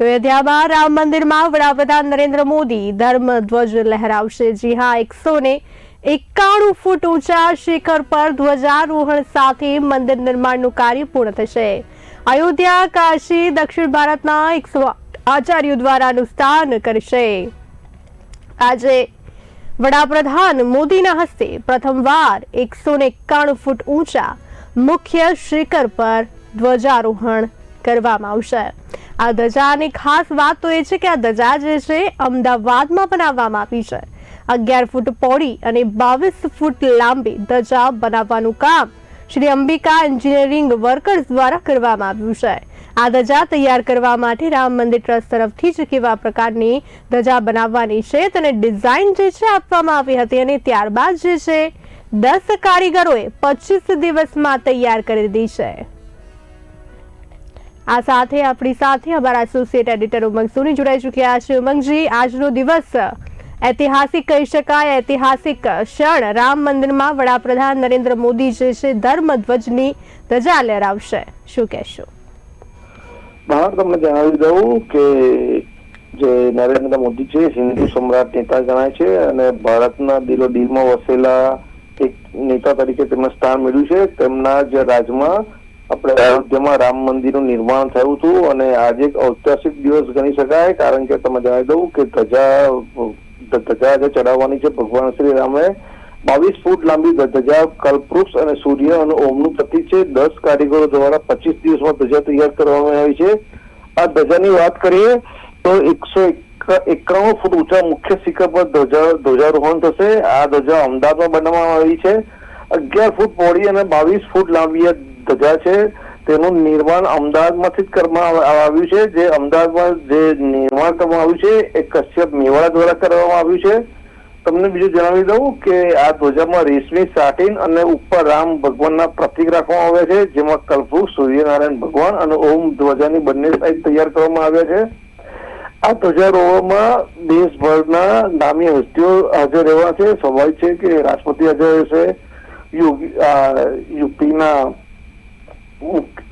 અયોધ્યામાં રામ મંદિરમાં વડાપ્રધાન નરેન્દ્ર મોદી ધર્મ ધ્વજ લહેરાવશે. જી હા એકસો ને એકાણું ફૂટ ઊંચા શિખર પર ધ્વજારોહણ સાથે મંદિર નિર્માણનું કાર્ય પૂર્ણ થશે. અયોધ્યા, કાશી, દક્ષિણ ભારતના એકસો આચાર્યો દ્વારા અનુષ્ઠાન કરશે. આજે વડાપ્રધાન મોદીના હસ્તે પ્રથમવાર એકસો ને એકાણું ફૂટ ઊંચા મુખ્ય શિખર પર ધ્વજારોહણ કરવામાં આવશે. આ ધજાની ખાસ વાત તો એ છે કે આ ધજા જે છે, અમદાવાદમાં બનાવવામાં આવી છે. અગિયાર ફૂટ પોળી અને બાવીસ ફૂટ લાંબી ધજા બનાવવાનું કામ શ્રી અંબિકા એન્જિનિયરિંગ વર્કર્સ દ્વારા કરવામાં આવ્યું છે. આ ધજા તૈયાર કરવા માટે રામ મંદિર ટ્રસ્ટ તરફથી જ કેવા પ્રકારની ધજા બનાવવાની છે તેને ડિઝાઇન જે છે આપવામાં આવી હતી અને ત્યારબાદ જે છે, દસ કારીગરોએ પચીસ દિવસમાં તૈયાર કરી દીધી છે. આ સાથે આપણી સાથે અમારા એસોસિએટ એડિટર ઉમંગ સોની જોડાઈ ચૂક્યા છે. ઉમંગજી, આજનો દિવસ ઐતિહાસિક કહી શકાય. ઐતિહાસિક ક્ષણ. રામ મંદિરમાં વડાપ્રધાન નરેન્દ્ર મોદી જે છે ધર્મ ધ્વજની ધજા લહેરાવશે. શું કહેશો? બહાર તમને જણાવી દઉં કે જે નરેન્દ્ર મોદી છે હિન્દુ સમ્રાટ નેતા ગણાય છે અને ભારતના દિલો દિલમાં વસેલા એક નેતા તરીકે તેમને સ્થાન મળ્યું છે. તેમના જ રાજમાં આપણે અયોધ્યામાં રામ મંદિરનું નિર્માણ થયું હતું અને આજે એક ઐતિહાસિક દિવસ ગણી શકાય, કારણ કે તમે જણાવી દઉં કે ધજા ધજા જે ચડાવવાની છે. ભગવાન શ્રી રામે બાવીસ ફૂટ લાંબી ધજા, કલ્પવૃક્ષ અને સૂર્ય અને ઓમનું પ્રતિક છે. દસ કારીગરો દ્વારા પચીસ દિવસમાં ધજા તૈયાર કરવામાં આવી છે. આ ધજાની વાત કરીએ તો એકસો એકાણું ફૂટ ઊંચા મુખ્ય શિખર પર ધ્વજા ધ્વજારોહણ થશે. આ ધજા અમદાવાદમાં બનાવવામાં આવી છે. અગિયાર ફૂટ પહોળી અને બાવીસ ફૂટ લાંબી ધજા છે, તેનું નિર્માણ અમદાવાદમાંથી જ કરવામાં આવ્યું છે. જે અમદાવાદમાં જે નિર્માણ કરવામાં આવ્યું છે, એ કશ્યપ મેવાડા દ્વારા કરવામાં આવ્યું છે. તમને બીજું જણાવી દઉં કે આ ધ્વજામાં રેશમી સાટીન અને ઉપર રામ ભગવાનના પ્રતિક રાખવામાં આવ્યા છે, જેમાં કલ્પુ સૂર્યનારાયણ ભગવાન અને ઓમ ધ્વજાની બંને સાઈડ તૈયાર કરવામાં આવ્યા છે. આ ધ્વજારોહણમાં દેશભરના નામી હસ્તીઓ હાજર રહેવા છે. સ્વાભાવિક છે કે રાષ્ટ્રપતિ હાજર રહેશે. યુપીના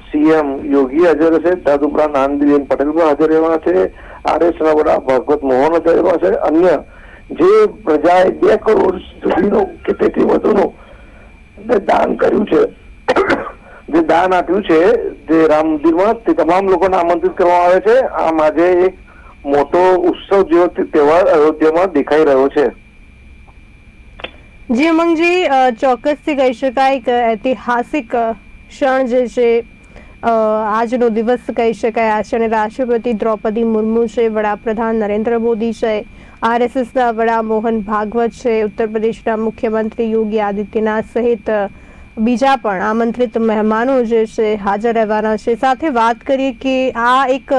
સીએમ યોગી હાજર હશે તદુપરાંત આનંદીબેન પટેલ પણ હાજર રહેવાના છે આરએસના વડા ભાગવત મોહન હાજર રહેવા છે અન્ય જે પ્રજાએ બે કરોડ સુધીનો કે તેથી વધુનો દાન કર્યું છે જે દાન આપ્યું છે જે રામ મંદિરમાં તે તમામ લોકોને આમંત્રિત કરવામાં આવે છે આમ આજે એક મોટો ઉત્સવ જેવો તહેવાર અયોધ્યામાં દેખાઈ રહ્યો છે જી અમંગજી ચોક્કસથી કહી શકાય કે ઐતિહાસિક ક્ષણ જે છે આજનો દિવસ કહી શકાય. આ ક્ષણે રાષ્ટ્રપતિ દ્રૌપદી મુર્મુ છે, વડાપ્રધાન નરેન્દ્ર મોદી છે આરએસએસના વડા મોહન ભાગવત છે, ઉત્તર પ્રદેશના મુખ્યમંત્રી યોગી આદિત્યનાથ સહિત બીજા પણ આમંત્રિત મહેમાનો જે છે, હાજર રહેવાના છે. સાથે વાત કરીએ કે આ એક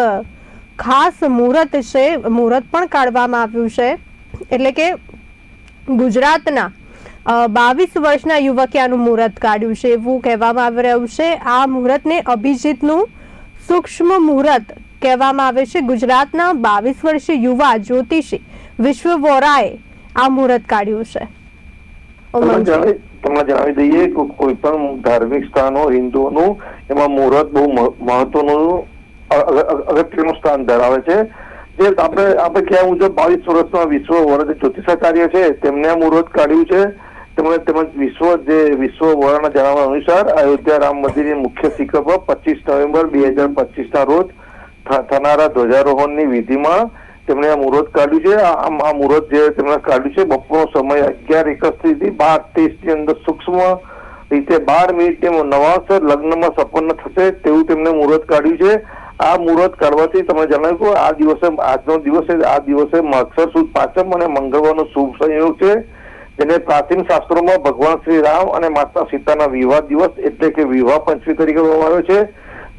ખાસ મુહૂર્ત છે, મુહૂર્ત પણ કાઢવામાં આવ્યું છે. એટલે કે ગુજરાતના બાવીસ વર્ષના યુવકે આનું મુહૂર્ત કાઢ્યું છે એવું કહેવામાં આવી રહ્યું છે. આ મુહૂર્તને અભિજીતનું સૂક્ષ્મ મુહૂર્ત કહેવામાં આવે છે. ગુજરાતના બાવીસ વર્ષીય યુવા જ્યોતિષી વિશ્વ વોરાએ આ મુહૂર્ત કાઢ્યું છે. તમને જણાવી દઈએ કે કોઈ પણ ધાર્મિક સ્થાનો હિન્દુઓનું એમાં મુહૂર્ત બહુ મહ- મહત્વનું અગત્યનું સ્થાન ધરાવે છે. જે આપણે આપણે કહેવા મુજબ બાવીસ વર્ષના વિશ્વ વરદ જ્યોતિષાચાર્ય છે. તેમને આ મુહૂર્ત કાઢ્યું છે. તેમણે તેમજ વિશ્વ જે વિશ્વ વરના જણાવ્યા અનુસાર અયોધ્યા રામ મંદિરની મુખ્ય શિખર પચીસ નવેમ્બર બે હજાર પચીસ ના રોજ થનારા ધ્વજારોહણની વિધિમાં તેમણે આ મુહૂર્ત કાઢ્યું છે. આ મુહૂર્ત જે તેમણે કાઢ્યું છે, બપોરનો સમય અગિયાર એકત્રીસથી બાર ત્રીસની અંદર સૂક્ષ્મ રીતે બાર મિનિટે નવાસર લગ્નમાં સંપન્ન થશે તેવું તેમણે મુહૂર્ત કાઢ્યું છે. આ મુહૂર્ત કાઢવાથી તમે જણાવ્યું કે આ દિવસે, આજનો દિવસે આ દિવસે મક્ષર સુદ પાંચમ અને મંગળવારનો શુભ સંયોગ છે. જેને પ્રાચીન શાસ્ત્રોમાં ભગવાન શ્રી રામ અને માતા સીતાના વિવાહ દિવસ એટલે કે વિવાહ પંચમી તરીકે ગણવામાં આવ્યો છે.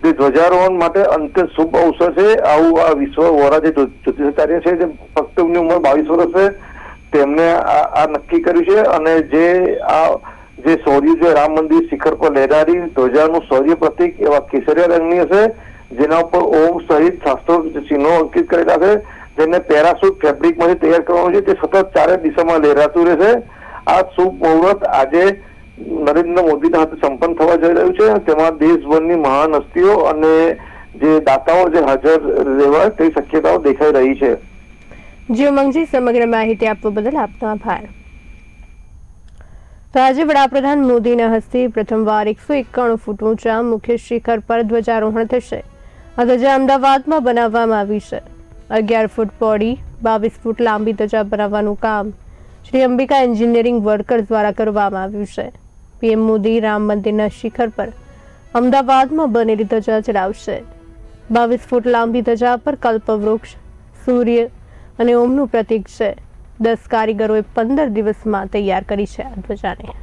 જે ધ્વજારોહણ માટે અંતે શુભ અવસર છે. આવું આ વિશ્વ વોરા જે જ્યોતિષાચાર્ય છે, જે ફક્ત એમની ઉંમર બાવીસ વર્ષ છે તેમને આ નક્કી કર્યું છે અને જે આ જે શૌર્ય જે રામ મંદિર શિખર પર લહેરારી ધ્વજાનું શૌર્ય પ્રતીક એવા કેસરિયા રંગની હશે, જેના ઉપર ઓમ સહિત શાસ્ત્રો ચિહ્નો અંકિત કરેલા છે. જેને પેરાસૂટ ફેબ્રિકમાંથી તૈયાર કરવાનું છે, તે સતત ચારે દિશામાં લહેરાતું રહેશે. આ શુભ મુહૂર્ત આજે નરેન્દ્ર મોદીના હાથે સંપન્ન થવા જઈ રહ્યું છે. તેમાં દેશભરની મહાન હસ્તીઓ અને જે દાતાઓ જે હાજર રહેવા તે શક્યતાઓ દેખાઈ રહી છે. જી ઉમંગજી સમગ્ર માહિતી આપવા બદલ આપનો આભાર. તો આજે વડાપ્રધાન મોદીના હસ્તે પ્રથમવાર એકસો એકાણું ફૂટ ઊંચા મુખ્ય શિખર પર ધ્વજારોહણ થશે. આ ધ્વજા અમદાવાદમાં બનાવવામાં આવી છે. અગિયાર ફૂટ પહોળી બાવીસ ફૂટ લાંબી ધજા બનાવવાનું કામ શ્રી અંબિકા એન્જિનિયરિંગ વર્કર્સ દ્વારા કરવામાં આવ્યું છે. પીએમ મોદી રામ મંદિરના શિખર પર અમદાવાદમાં બનેલી ધજા ચડાવશે. બાવીસ ફૂટ લાંબી ધ્વજા પર કલ્પવૃક્ષ, સૂર્ય અને ઓમનું પ્રતીક છે. દસ કારીગરોએ પંદર દિવસમાં તૈયાર કરી છે આ ધ્વજાને